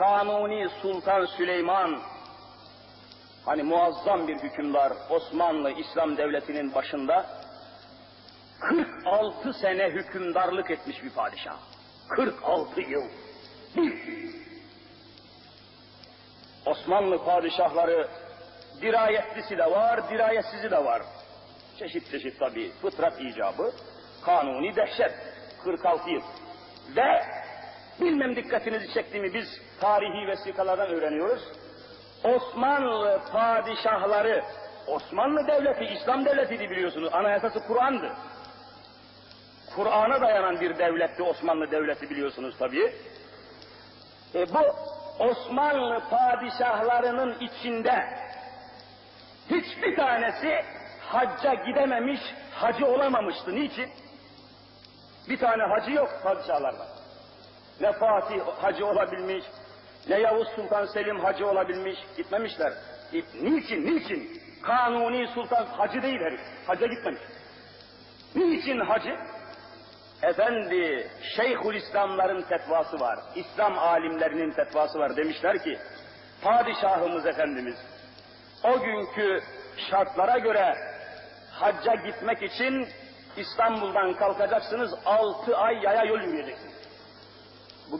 Kanuni Sultan Süleyman, hani muazzam bir hükümdar, Osmanlı İslam Devleti'nin başında 46 sene hükümdarlık etmiş bir padişah. 46 yıl. Osmanlı padişahları dirayetlisi de var, dirayetsizi de var. Çeşit çeşit tabii fıtrat icabı, kanuni dehşet. 46 yıl. Ve bilmem dikkatinizi çekti mi biz tarihi vesikalardan öğreniyoruz. Osmanlı padişahları, Osmanlı devleti, İslam devletiydi biliyorsunuz. Anayasası Kur'an'dı. Kur'an'a dayanan bir devletti Osmanlı devleti biliyorsunuz tabii. E bu Osmanlı padişahlarının içinde hiçbir tanesi hacca gidememiş, hacı olamamıştı. Niçin? Bir tane hacı yok padişahlardan. Ne Fatih hacı olabilmiş, ne Yavuz Sultan Selim hacı olabilmiş, gitmemişler. Niçin, niçin? Kanuni Sultan hacı değil herif, hacca gitmemiş. Niçin hacı? Efendi, Şeyhül İslamların fetvası var, İslam alimlerinin fetvası var. Demişler ki, Padişahımız Efendimiz, o günkü şartlara göre hacca gitmek için İstanbul'dan kalkacaksınız, altı ay yaya yol yürüyeceksiniz.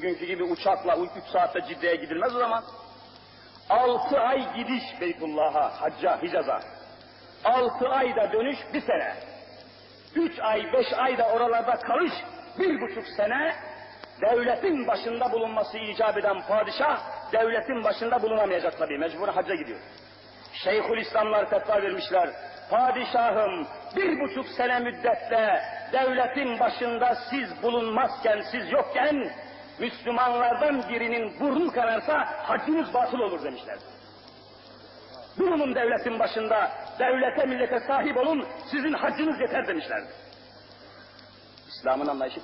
Bugünkü gibi uçakla üç saatte Cidde'ye gidilmez o zaman. Altı ay gidiş Beytullah'a, hacca, Hicaz'a. Altı ayda dönüş bir sene. Üç ay, beş ayda oralarda kalış, bir buçuk sene devletin başında bulunması icap eden padişah, devletin başında bulunamayacak tabii, mecbur hacca gidiyor. Şeyhül İslamlar fetva vermişler, padişahım bir buçuk sene müddetle devletin başında siz bulunmazken, siz yokken, Müslümanlardan birinin burnu kararsa hacınız batıl olur demişler. Bulunun devletin başında, devlete millete sahip olun, sizin hacınız yeter demişlerdi. İslam'ın anlayışı.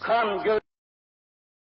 Kan, göz,